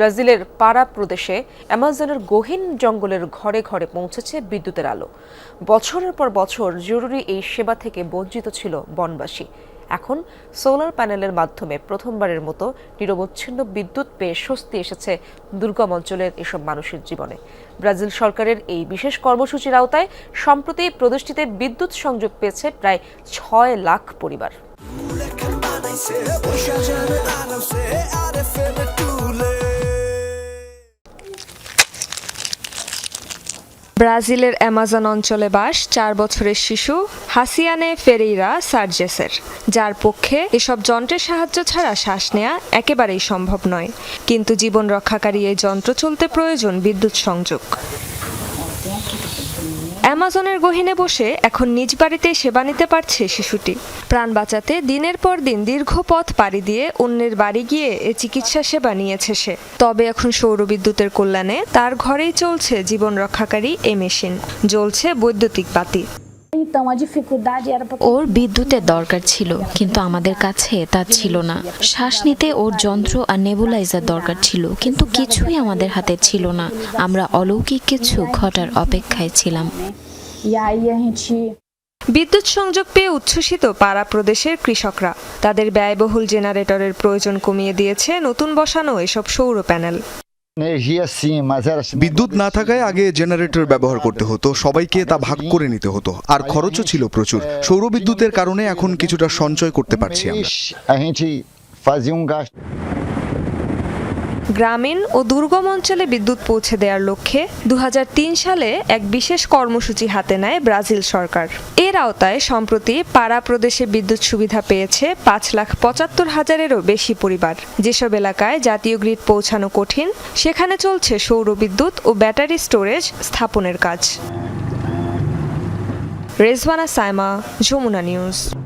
ব্রাজিলের পারা প্রদেশে অ্যামাজনের গহীন জঙ্গলের ঘরে ঘরে পৌঁছেছে বিদ্যুতের আলো। বছরের পর বছর জরুরি এই সেবা থেকে বঞ্চিত ছিল বনবাসী। এখন সোলার প্যানেলের মাধ্যমে প্রথমবারের মতো নিরবচ্ছিন্ন বিদ্যুৎ পেয়ে স্বস্তি এসেছে দুর্গম অঞ্চলের এসব মানুষের জীবনে। ব্রাজিল সরকারের এই বিশেষ কর্মসূচির আওতায় সম্প্রতি প্রদেশটিতে বিদ্যুৎ সংযোগ পেয়েছে প্রায় ছয় লাখ পরিবার। ব্রাজিলের অ্যামাজন অঞ্চলে বাস চার বছরের শিশু হাসিয়ানে ফেরেইরা সার্জেসের, যার পক্ষে এসব যন্ত্রের সাহায্য ছাড়া শ্বাস নেয়া একেবারেই সম্ভব নয়। কিন্তু জীবন রক্ষাকারী এই যন্ত্র চলতে প্রয়োজন বিদ্যুৎ সংযোগ। অ্যামাজনের গহিনে বসে এখন নিজ বাড়িতে সেবা নিতে পারছে শিশুটি। প্রাণ বাঁচাতে দিনের পর দিন দীর্ঘ পথ পাড়ি দিয়ে অন্যের বাড়ি গিয়ে এ চিকিৎসা সেবা নিয়েছে সে। তবে এখন সৌরবিদ্যুতের কল্যাণে তার ঘরেই চলছে জীবন রক্ষাকারী এ মেশিন। জ্বলছে বৈদ্যুতিক বাতি। ওর বিদ্যুতের দরকার ছিল কিন্তু আমাদের কাছে তা ছিল না। শ্বাস নিতে ওর যন্ত্র আর নেবুলাইজার দরকার ছিল কিন্তু কিছুই আমাদের হাতে ছিল না। আমরা অলৌকিক কিছু ঘটার অপেক্ষায় ছিলাম। E বিদ্যুৎ সংযোগ পেয়ে উচ্ছ্বসিত পাড়া প্রদেশের কৃষকরা। তাদের ব্যয়বহুল জেনারেটরের প্রয়োজন কমিয়ে দিয়েছে নতুন বসানো এসব সৌর প্যানেল। বিদ্যুৎ না থাকায় আগে জেনারেটর ব্যবহার করতে হতো সবাইকে তা ভাগ করে নিতে হতো আর খরচও ছিল প্রচুর। সৌরবিদ্যুতের কারণে এখন কিছুটা সঞ্চয় করতে পারছি আমরা। গ্রামীণ ও দুর্গম অঞ্চলে বিদ্যুৎ পৌঁছে দেওয়ার লক্ষ্যে দু হাজার তিন সালে এক বিশেষ কর্মসূচি হাতে নেয় ব্রাজিল সরকার। এর আওতায় সম্প্রতি পাড়া প্রদেশে বিদ্যুৎ সুবিধা পেয়েছে পাঁচ লাখ পঁচাত্তর হাজারেরও বেশি পরিবার। যেসব এলাকায় জাতীয় গ্রিড পৌঁছানো কঠিন, সেখানে চলছে সৌর বিদ্যুৎ ও ব্যাটারি স্টোরেজ স্থাপনের কাজ। রেজওয়ানা সাইমা, যমুনা নিউজ।